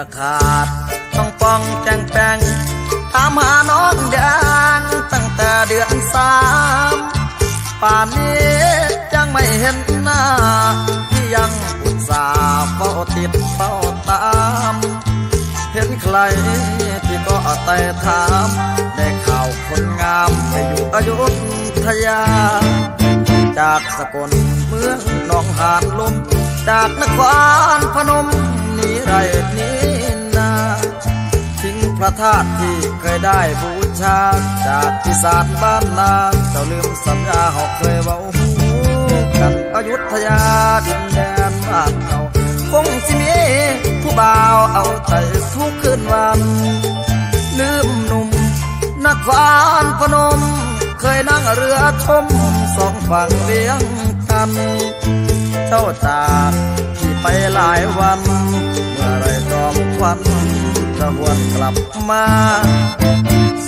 ือขาด ต้องป้องแจงแปงตามหาน้องแดงตั้งแต่เดือนสามป่านนี้ยังไม่เห็นหน้า ที่ยังอุตส่าห์เฝ้าติดเฝ้าตาม เห็นใครที่ก็แต่ถามได้ข่าวคนงามไปอยู่อยุธยา จากสกลเมืองหนองหานลม จากนครพนม ระธาตุที่เคยได้บูชา จากที่ศาลบ้านนาเจ้าลืมสัญญาเขาเคยเว้าหูกันอยุธยาดินแดนบ้านเราคงสิมีผู้บ่าวเอาใจทุกคืนวัน ลืมหนุ่มนครพนม เคยนั่งเรือชมสองฝั่งเลี้ยงกัน เจ้าจากที่ไปหลายวัน เมื่อไรจอมควัน จะหวนกลับมา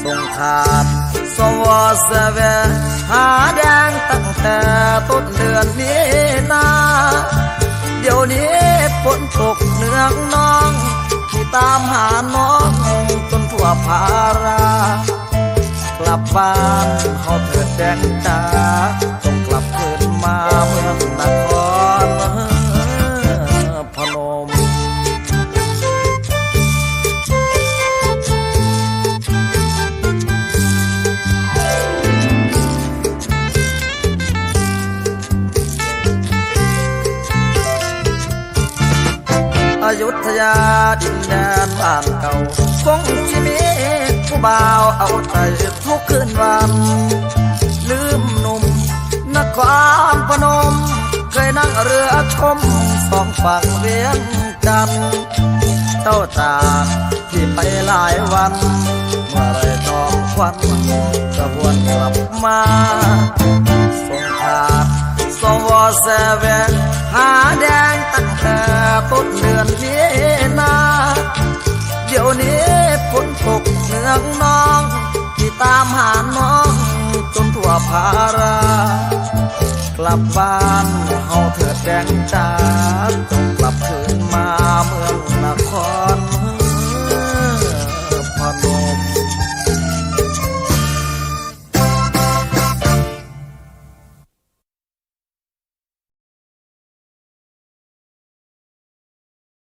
ส่งขาดสวอเสเวหาแดงตั้งแต่ต้นเดือนมีนาเดี๋ยวนี้ฝนตกเนืองน้อง ที่ตามหาน้องจนทั่วภารา กลับบ้านเขาเถิดแดงจ้าต้องกลับคืนมาเมือง ยุธยาดินแดนบ้านเก่าคงที่มีผู้บ่าวเอาใจทุกคืนวัน ลืมหนุ่มนครพนม เคยนั่งเรือชมสองฝั่งเวียงจันเจ้าจากที่ไปหลายวันเมื่อไรจอมควันจะหวนกลับมาส่งขาดสวเซเว่นหาแดงตั้งแต่ต้นเดือนมีนาเดี๋ยวนี้ฝนตกเนืองน้องที่ตามหาน้องจนทั่วภารากลับบ้านเฮาเถิดแดงจ้าต้องกลับคืนมา